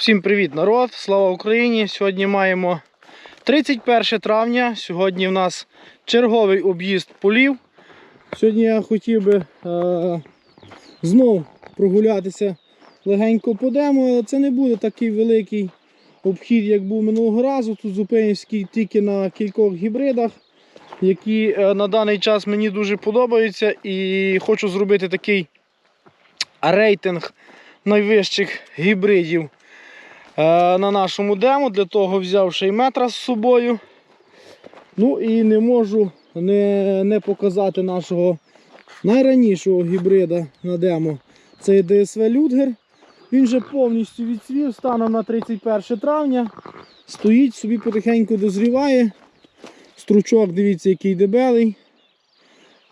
Всім привіт, народ! Слава Україні! Сьогодні маємо 31 травня. Сьогодні в нас черговий об'їзд полів. Сьогодні я хотів би е, знов прогулятися легенько по дему, але це не буде такий великий обхід, як був минулого разу. Тут зупинюсь тільки на кількох гібридах, які е, на даний час мені дуже подобаються. І хочу зробити такий рейтинг найвищих гібридів на нашому демо. Для того взяв ще й метра з собою. Ну і не можу не, не показати нашого найранішого гібрида на демо. Це DSV Людгер. Він вже повністю відцвів станом на 31 травня. Стоїть, собі потихеньку дозріває. Стручок, дивіться, який дебелий.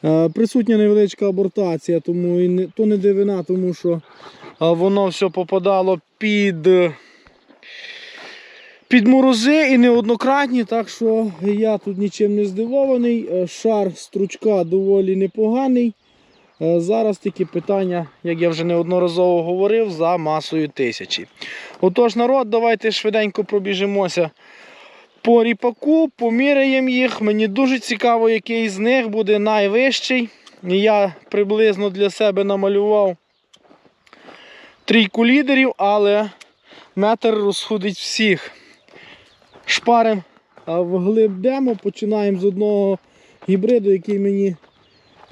Е, Присутня невеличка абортація, тому і не, то не дивина, тому що воно все попадало під, під морози і неоднократні, так що я тут нічим не здивований. Е, Шар стручка доволі непоганий. Е, Зараз тільки питання, як я вже неодноразово говорив, за масою тисячі. Отож, народ, давайте швиденько пробіжимося по ріпаку, поміряємо їх. Мені дуже цікаво, який з них буде найвищий. Я приблизно для себе намалював трійку лідерів, але метр розходить всіх. Шпарим а, вглиб демо, починаємо з одного гібриду, який мені,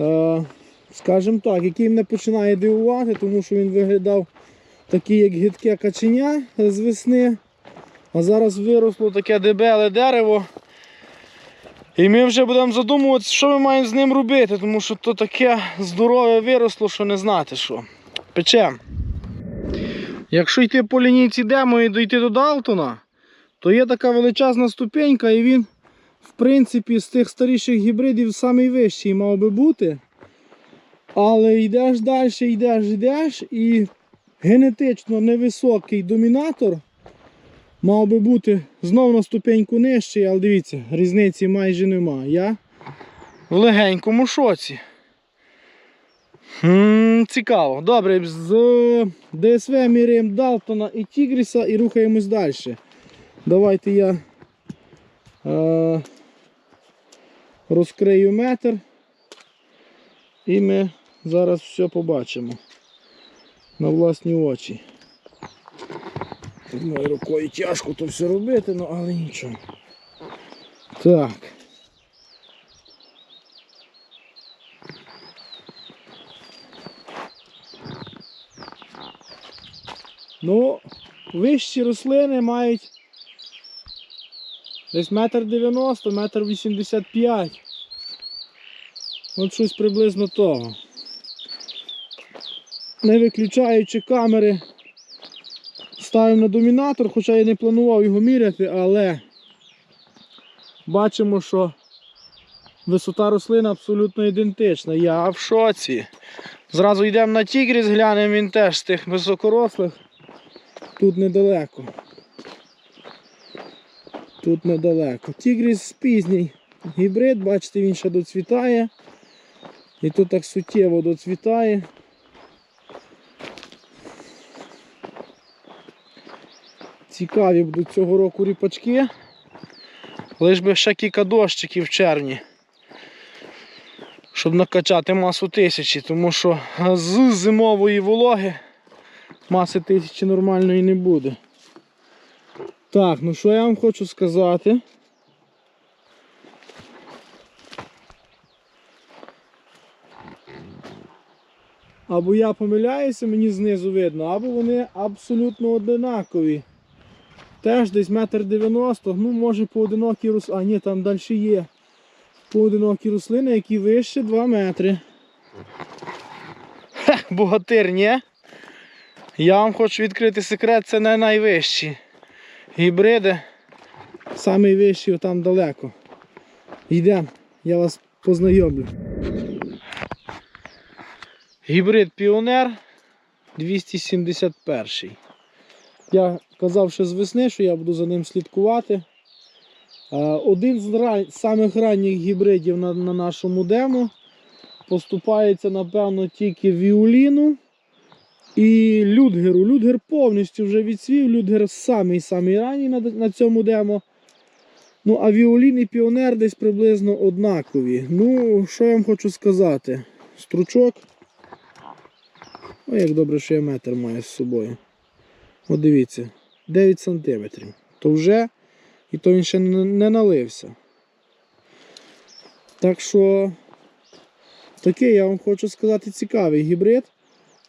е, скажімо так, який мене починає дивувати, тому що він виглядав такий, як гидке каченя з весни. А зараз виросло таке дебеле дерево. І ми вже будемо задумуватися, що ми маємо з ним робити, тому що то таке здорове виросло, що не знати що. Печем. Якщо йти по лінійці демо і дійти до Далтона, то є така величезна ступенька, і він, в принципі, з тих старіших гібридів найвищий мав би бути. Але йдеш далі, йдеш, йдеш, і генетично невисокий домінатор мав би бути знов на ступеньку нижчий, але дивіться, різниці майже нема. Я в легенькому шоці. Цікаво. Добре, з ДСВ міряємо Далтона і Тігріса і рухаємось далі. Давайте я е, розкрию метр і ми зараз все побачимо на власні очі. Одною рукою тяжко то все робити, ну але нічого. Так. Ну, вищі рослини мають десь метр дев'яносто, метр вісімдесят п'ять. От щось приблизно того. Не виключаючи камери, ставимо на домінатор, хоча я не планував його міряти, але бачимо, що висота рослини абсолютно ідентична. Я в шоці. Зразу йдемо на тігріс, глянемо, він теж з тих високорослих. Тут недалеко. Тут недалеко. Тігріс пізній гібрид, бачите, він ще доцвітає. І тут так суттєво доцвітає. Цікаві будуть цього року ріпачки. Лиш би ще кілька дощиків в червні. Щоб накачати масу тисячі, тому що з зимової вологи маси тисячі нормальної не буде. Так, ну що я вам хочу сказати? Або я помиляюся, мені знизу видно, або вони абсолютно одинакові. Теж десь метр дев'яносто, ну може поодинокі рослини, а ні, там далі є. Поодинокі рослини, які вище 2 метри. Хе, богатир, ні? Я вам хочу відкрити секрет, це не найвищі гібриди. Самий вищий там далеко. Йдемо, я вас познайомлю. Гібрид Піонер 271. Я казав ще з весни, що я буду за ним слідкувати. Е, Один з ра- самих ранніх гібридів на, на нашому демо поступається, напевно, тільки Віоліну І Людгеру. Людгер повністю вже відсвів. Людгер самий самий ранній на, на цьому демо. Ну, а Віолін і Піонер десь приблизно однакові. Ну, що я вам хочу сказати? Стручок. Ой, як добре, що я метр маю з собою. От дивіться, 9 сантиметрів. То вже, і то він ще не налився. Так що, такий, я вам хочу сказати, цікавий гібрид.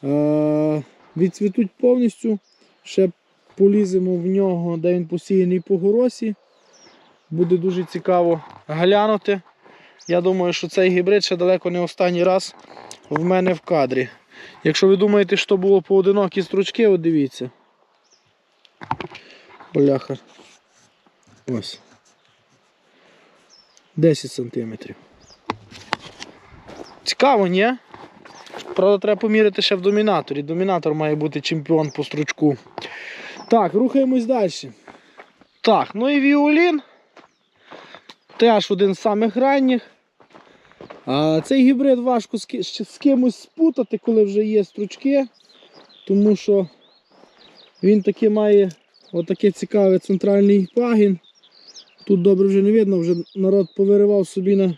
Е, відцвітуть повністю. Ще поліземо в нього, де він посіяний по горосі. Буде дуже цікаво глянути. Я думаю, що цей гібрид ще далеко не останній раз в мене в кадрі. Якщо ви думаєте, що було поодинокі стручки, от дивіться. Бляха. Ось. 10 сантиметрів. Цікаво, ні? Правда, треба поміряти ще в домінаторі. Домінатор має бути чемпіон по стручку. Так, рухаємось далі. Так, ну і Віолін. Теж один з самих ранніх. А цей гібрид важко з, з кимось спутати, коли вже є стручки, тому що він таки має отаке цікаве центральний пагін. Тут добре вже не видно, вже народ повиривав собі на.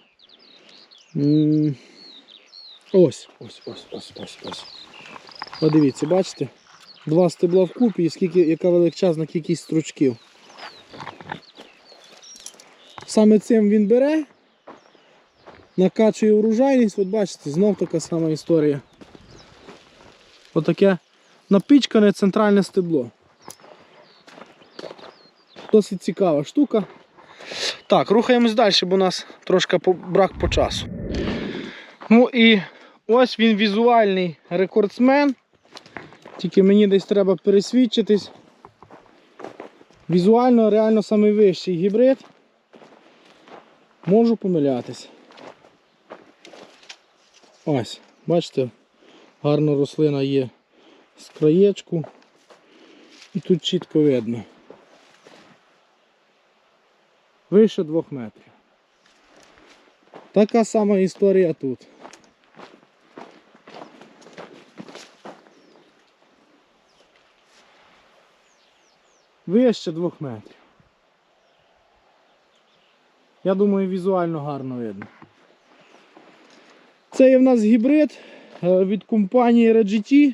Ось, ось, ось, ось, ось, ось. Подивіться, бачите? Два стебла вкупі і скільки, яка величезна кількість стручків. Саме цим він бере, накачує урожайність, от бачите, знов така сама історія. Отаке напічкане центральне стебло. Досить цікава штука. Так, рухаємось далі, бо у нас трошки брак по часу. Ну і ось він візуальний рекордсмен. Тільки мені десь треба пересвідчитись. Візуально реально найвищий гібрид. Можу помилятись. Ось, бачите, гарно рослина є з краєчку. І тут чітко видно. Вище двох метрів. Така сама історія тут. Вище двох метрів. Я думаю, візуально гарно видно. Це є в нас гібрид е, від компанії RGT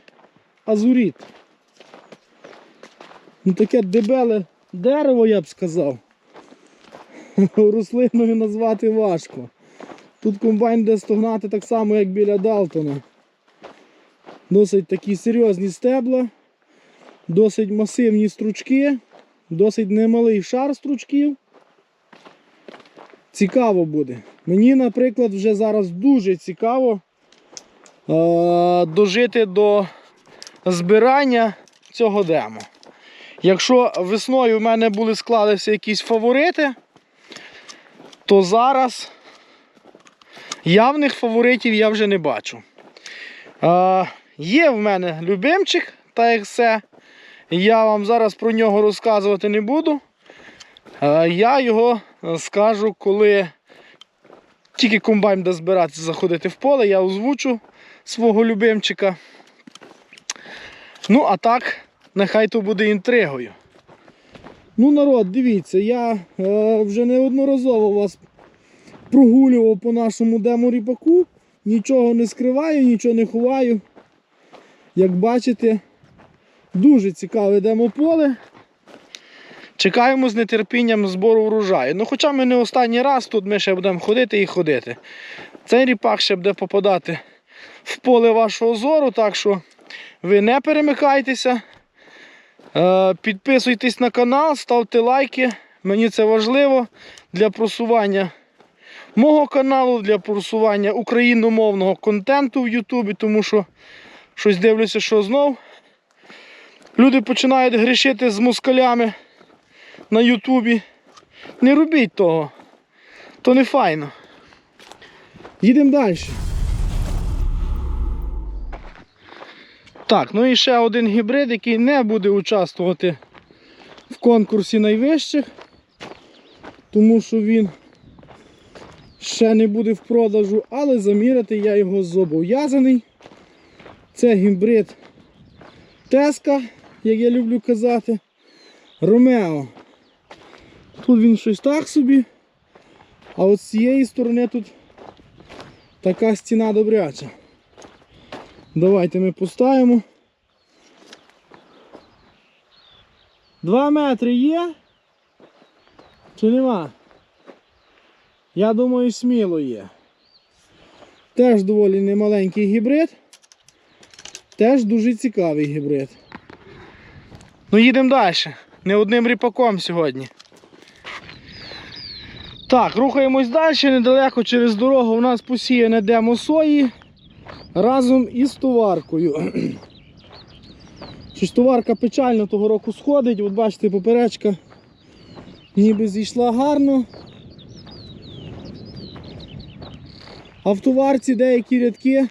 Azurit. Ну, таке дебеле дерево, я б сказав. Рослиною назвати важко. Тут комбайн буде стогнати так само, як біля Далтона. Досить такі серйозні стебла, досить масивні стручки, досить немалий шар стручків. Цікаво буде. Мені, наприклад, вже зараз дуже цікаво е- дожити до збирання цього демо. Якщо весною в мене були склалися якісь фаворити, то зараз явних фаворитів я вже не бачу. Е, є в мене любимчик, та як все. Я вам зараз про нього розказувати не буду. Е, я його скажу, коли тільки комбайн буде збиратися заходити в поле, я озвучу свого любимчика. Ну, а так, нехай то буде інтригою. Ну, народ, дивіться, я е, вже неодноразово вас прогулював по нашому демо ріпаку. Нічого не скриваю, нічого не ховаю. Як бачите, дуже цікаве демополе. Чекаємо з нетерпінням збору врожаю. Ну, хоча ми не останній раз тут ми ще будемо ходити і ходити. Цей ріпак ще буде попадати в поле вашого зору, так що ви не перемикайтеся. Е, Підписуйтесь на канал, ставте лайки. Мені це важливо для просування мого каналу, для просування україномовного контенту в Ютубі, тому що щось дивлюся, що знов люди починають грішити з москалями на Ютубі. Не робіть того. То не файно. Їдемо далі. Так, ну і ще один гібрид, який не буде участвувати в конкурсі найвищих, тому що він ще не буде в продажу, але заміряти я його зобов'язаний. Це гібрид Теска, як я люблю казати. Ромео. Тут він щось так собі. А от з цієї сторони тут така стіна добряча. Давайте ми поставимо. Два метри є? Чи нема? Я думаю, сміло є. Теж доволі немаленький гібрид. Теж дуже цікавий гібрид. Ну їдемо далі. Не одним ріпаком сьогодні. Так, рухаємось далі, недалеко через дорогу у нас посіяне демо сої разом із товаркою. Щось товарка печально того року сходить, от бачите, поперечка ніби зійшла гарно. А в товарці деякі рядки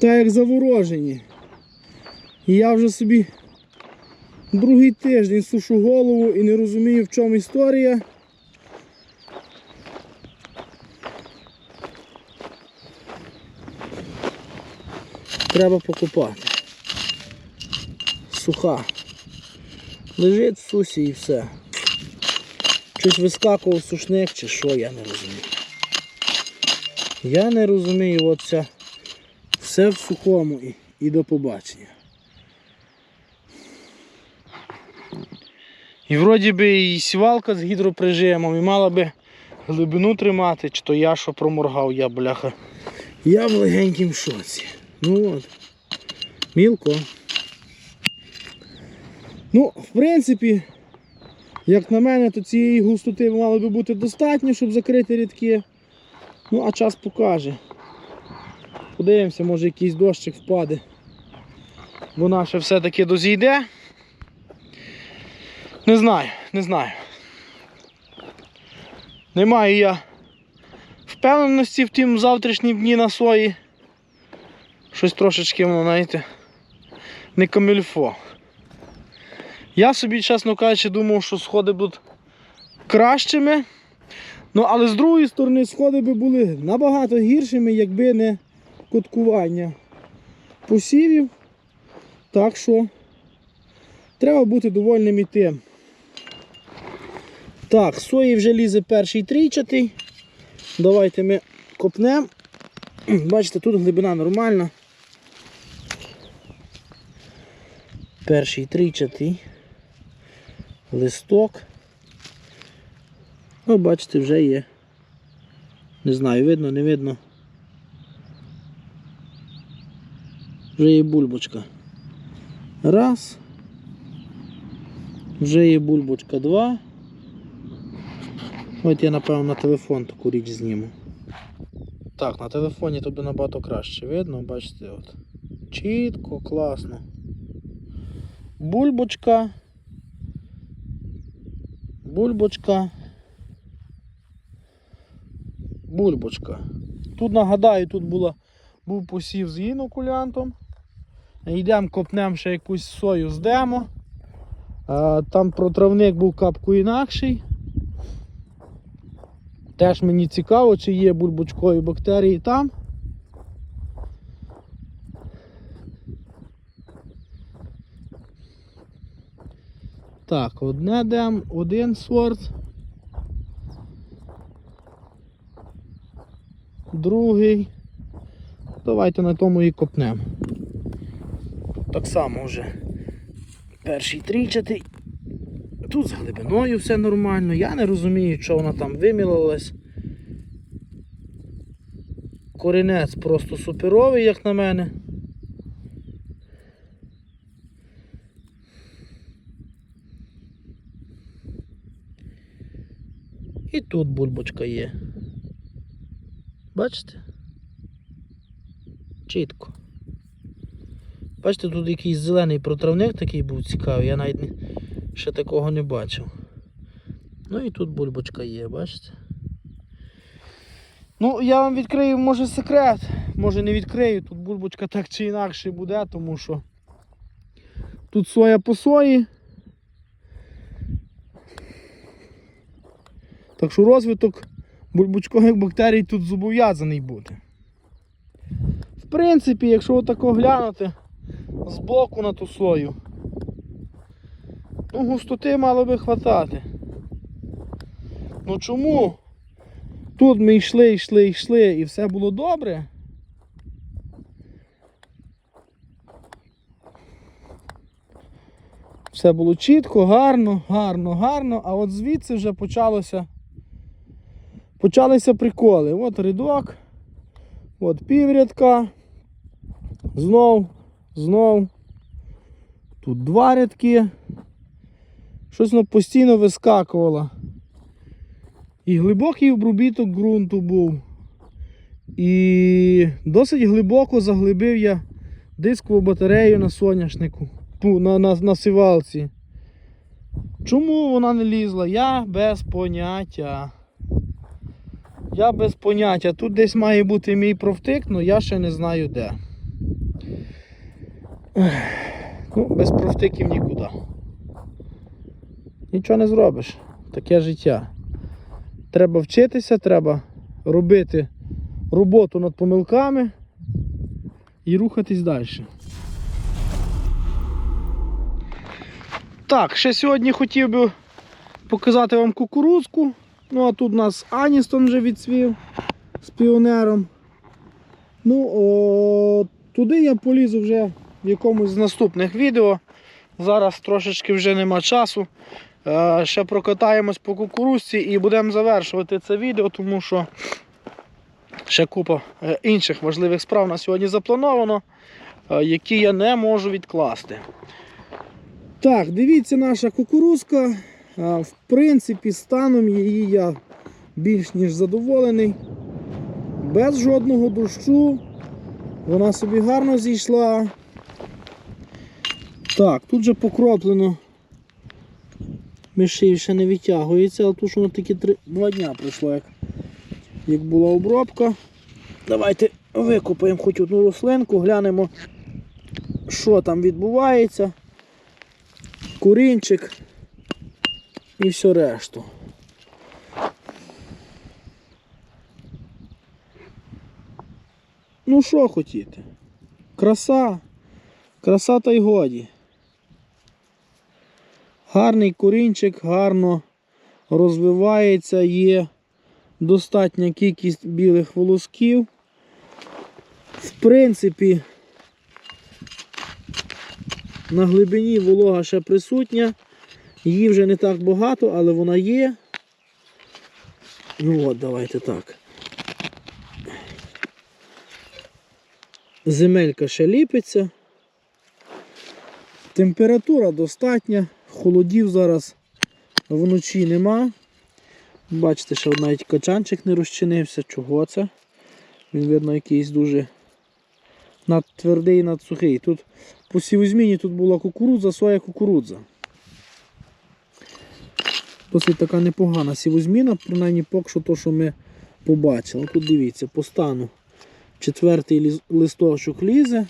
так як заворожені. І я вже собі другий тиждень сушу голову і не розумію в чому історія. Треба покупати. Суха. Лежить в сусі і все. Щось вискакував сушник чи що, я не розумію. Я не розумію, от це все в сухому і, і до побачення. І вроді би і сівалка з гідроприжимом, і мала би глибину тримати, чи то я що проморгав, я бляха. Я в легенькім шоці. Ну от. Мілко. Ну, в принципі, як на мене, то цієї густоти мало би бути достатньо, щоб закрити рядки. Ну, а час покаже. Подивимося, може якийсь дощик впаде. Вона ще все-таки дозійде. Не знаю, не знаю. Не маю я впевненості в тім завтрашні дні на сої. Щось трошечки, знаєте, не камільфо. Я собі, чесно кажучи, думав, що сходи будуть кращими. Ну, але з другої сторони, сходи би були набагато гіршими, якби не коткування посівів. Так що треба бути довольним і тим. Так, сої вже лізе перший трійчатий. Давайте ми копнемо. Бачите, тут глибина нормальна. Перший трійчатий листок. Ну, бачите, вже є. Не знаю, видно, не видно. Вже є бульбочка. Раз. Вже є бульбочка два. От я напевно на телефон таку річ зніму. Так, на телефоні тобі набагато краще видно, бачите, от. Чітко, класно. Бульбочка. Бульбочка. Бульбочка. Тут нагадаю, тут була, був посів з інокулянтом. Йдемо, копнемо ще якусь сою з демо. А, Там протравник був капку інакший. Теж мені цікаво, чи є бульбочкові бактерії там. Так, одне дем, один сорт. Другий. Давайте на тому і копнемо. Так само вже перший трійчатий. Тут з глибиною все нормально. Я не розумію, що вона там вимілилась. Корінець просто суперовий, як на мене. І тут бульбочка є. Бачите? Чітко. Бачите, тут якийсь зелений протравник такий був цікавий, я навіть не, ще такого не бачив. Ну і тут бульбочка є, бачите? Ну, я вам відкрию, може, секрет, може не відкрию, тут бульбочка так чи інакше буде, тому що тут соя по сої. Так що розвиток бульбочкових бактерій тут зобов'язаний бути. В принципі, якщо отако глянути, боку на ту сою. Ну, густоти мало би хватати. Ну чому? Тут ми йшли, йшли, йшли і все було добре. Все було чітко, гарно, гарно, гарно, а от звідси вже почалося. Почалися приколи. От рядок, от піврядка, знов, знов. Тут два рядки. Щось воно постійно вискакувало. І глибокий обробіток ґрунту був. І досить глибоко заглибив я дискову батарею на соняшнику, на, на, на сівалці. Чому вона не лізла? Я без поняття. Я без поняття. Тут десь має бути мій провтик, але я ще не знаю де. Ну, без провтиків нікуди. Нічого не зробиш. Таке життя. Треба вчитися, треба робити роботу над помилками і рухатись далі. Так, ще сьогодні хотів би показати вам кукурудзку. Ну, а тут у нас Аністон вже відсвів з піонером. Ну, о, туди я полізу вже в якомусь з наступних відео. Зараз трошечки вже нема часу. Е, Ще прокатаємось по кукурузці і будемо завершувати це відео, тому що ще купа е, інших важливих справ на сьогодні заплановано, е, які я не можу відкласти. Так, дивіться наша кукурузка. В принципі, станом її я більш ніж задоволений. Без жодного дощу. Вона собі гарно зійшла. Так, тут же покроплено. Мишів ще не відтягується, але тут воно тільки три, два дня пройшло, як, як була обробка. Давайте викопаємо хоч одну рослинку, глянемо, що там відбувається. Курінчик і все решту. Ну що хотіти? Краса, краса та й годі. Гарний корінчик, гарно розвивається, є достатня кількість білих волосків. В принципі, на глибині волога ще присутня. Її вже не так багато, але вона є. Ну от, давайте так. Земелька ще ліпиться. Температура достатня, холодів зараз вночі нема. Бачите, що навіть качанчик не розчинився. Чого це? Він, видно, якийсь дуже надтвердий, надсухий. Тут по сівозміні тут була кукурудза, соя кукурудза. Досить така непогана сівозміна, принаймні поки що то, що ми побачили. Тут дивіться, по стану четвертий листочок лізе.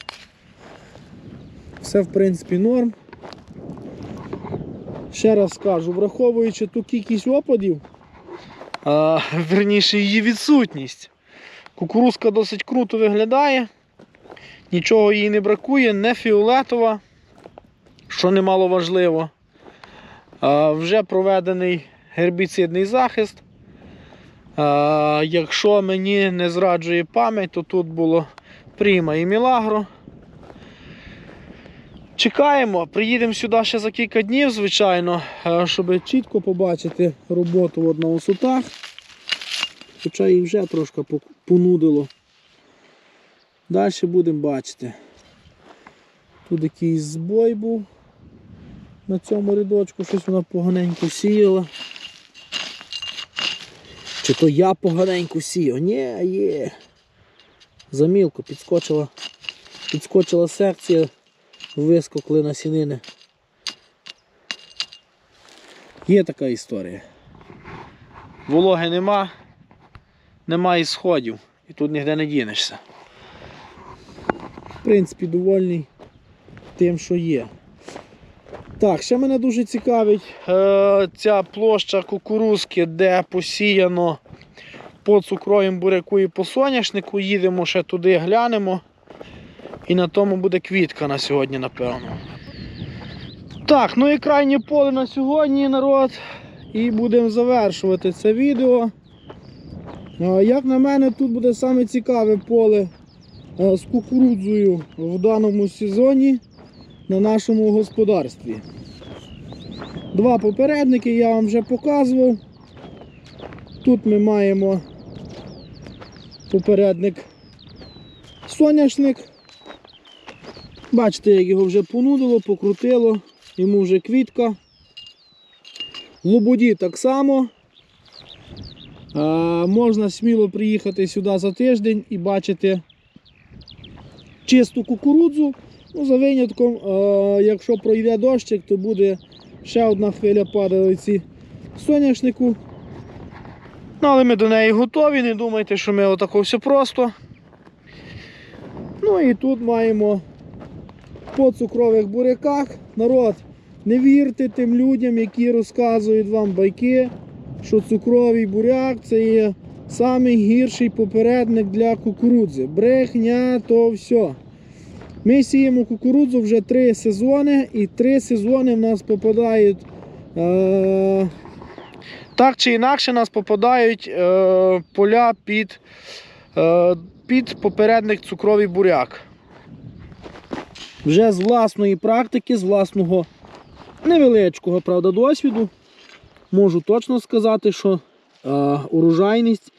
Все в принципі норм. Ще раз скажу, враховуючи ту кількість опадів, а, верніше її відсутність. Кукурузка досить круто виглядає, нічого їй не бракує, не фіолетова, що немало важливо. А, вже проведений гербіцидний захист. А, якщо мені не зраджує пам'ять, то тут було Пріма і Мілагро. Чекаємо, приїдемо сюди ще за кілька днів, звичайно, е, щоб чітко побачити роботу от на висотах. Хоча і вже трошки понудило. Далі будемо бачити. Тут якийсь збой був на цьому рядочку, щось вона поганенько сіяла. Чи то я поганенько сіяв? Ні, є. Замілко підскочила, підскочила секція, вискокли на сінини. Є така історія. Вологи нема, нема і сходів. І тут ніде не дінешся. В принципі, довольний тим, що є. Так, ще мене дуже цікавить е, ця площа кукурузки, де посіяно по цукровім буряку і по соняшнику. Їдемо ще туди, глянемо. І на тому буде квітка на сьогодні, напевно. Так, ну і крайнє поле на сьогодні, народ. І будемо завершувати це відео. Як на мене, тут буде саме цікаве поле е, з кукурудзою в даному сезоні на нашому господарстві. Два попередники я вам вже показував. Тут ми маємо попередник соняшник. Бачите, як його вже понудило, покрутило, йому вже квітка. Лободі так само. Можна сміло приїхати сюди за тиждень і бачити чисту кукурудзу. Ну, за винятком, якщо пройде дощик, то буде ще одна хвиля падалиці соняшнику. Ну, але ми до неї готові, не думайте, що ми отако все просто. Ну і тут маємо по цукрових буряках. Народ, не вірте тим людям, які розказують вам байки, що цукровий буряк це є самий гірший попередник для кукурудзи. Брехня то все. Ми сіємо кукурудзу вже три сезони, і три сезони в нас попадають. Е- так чи інакше нас попадають е- поля під, е- під попередник цукровий буряк. Вже з власної практики, з власного невеличкого правда, досвіду, можу точно сказати, що е, урожайність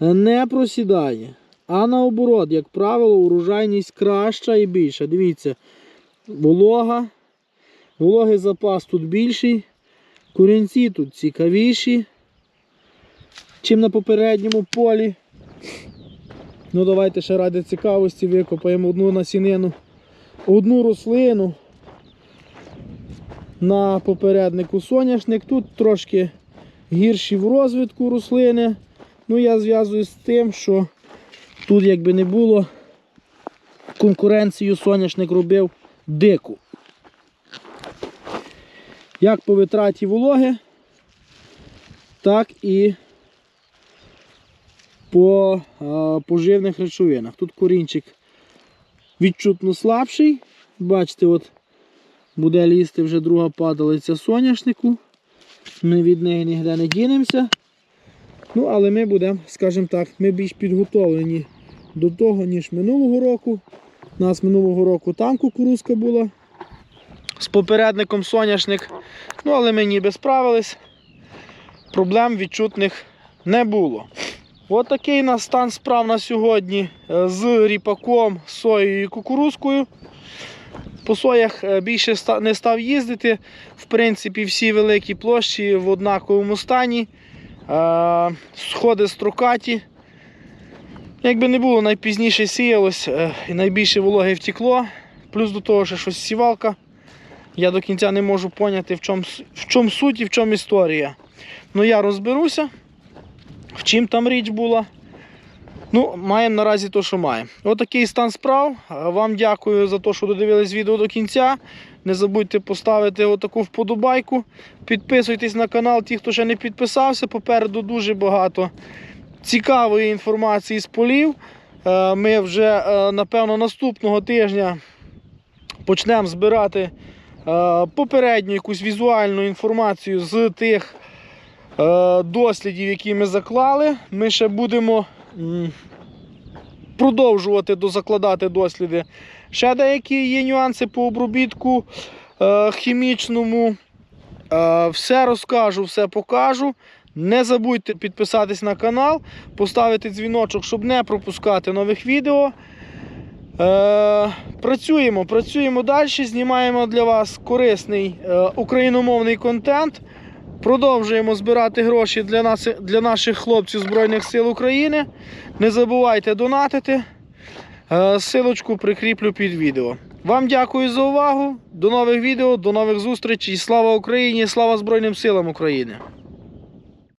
не просідає. А наоборот, як правило, урожайність краща і більша. Дивіться, волога, вологий запас тут більший, корінці тут цікавіші, чим на попередньому полі. Ну, давайте ще ради цікавості викопаємо одну насінину, одну рослину на попереднику соняшник. Тут трошки гірші в розвитку рослини. Ну, я зв'язую з тим, що тут, якби не було, конкуренцію соняшник робив дику. Як по витраті вологи, так і по а, поживних речовинах. Тут корінчик відчутно слабший. Бачите, от буде лізти вже друга падалиця соняшнику. Ми від неї ніде не дінемося. Ну, але ми будемо, скажімо так, ми більш підготовлені до того, ніж минулого року. У нас минулого року там кукурузка була з попередником соняшник. Ну, але ми ніби справились. Проблем відчутних не було. От такий у нас стан справ на сьогодні е, з ріпаком, соєю і кукурузкою. По соях е, більше не став їздити. В принципі, всі великі площі в однаковому стані. Е, Сходи строкаті. Якби не було, найпізніше сіялось і найбільше вологи втекло. Плюс до того, що щось сівалка. Я до кінця не можу поняти, в чому, в чому суть і в чому історія. Ну я розберуся, в чим там річ була. Ну, маємо наразі те, що маємо. Отакий стан справ. Е, Вам дякую за те, що додивились відео до кінця. Не забудьте поставити отаку вподобайку. Підписуйтесь на канал, ті, хто ще не підписався. Попереду дуже багато цікавої інформації з полів. Е, Ми вже, е, напевно, наступного тижня почнемо збирати попередню якусь візуальну інформацію з тих дослідів, які ми заклали. Ми ще будемо продовжувати дозакладати досліди. Ще деякі є нюанси по обробітку е, хімічному. Е, все розкажу, все покажу. Не забудьте підписатись на канал, поставити дзвіночок, щоб не пропускати нових відео. Е, працюємо, працюємо далі, знімаємо для вас корисний е, україномовний контент. Продовжуємо збирати гроші для, нас, для наших хлопців Збройних сил України. Не забувайте донатити. Е, Силочку прикріплю під відео. Вам дякую за увагу. До нових відео, до нових зустрічей. Слава Україні! Слава Збройним силам України!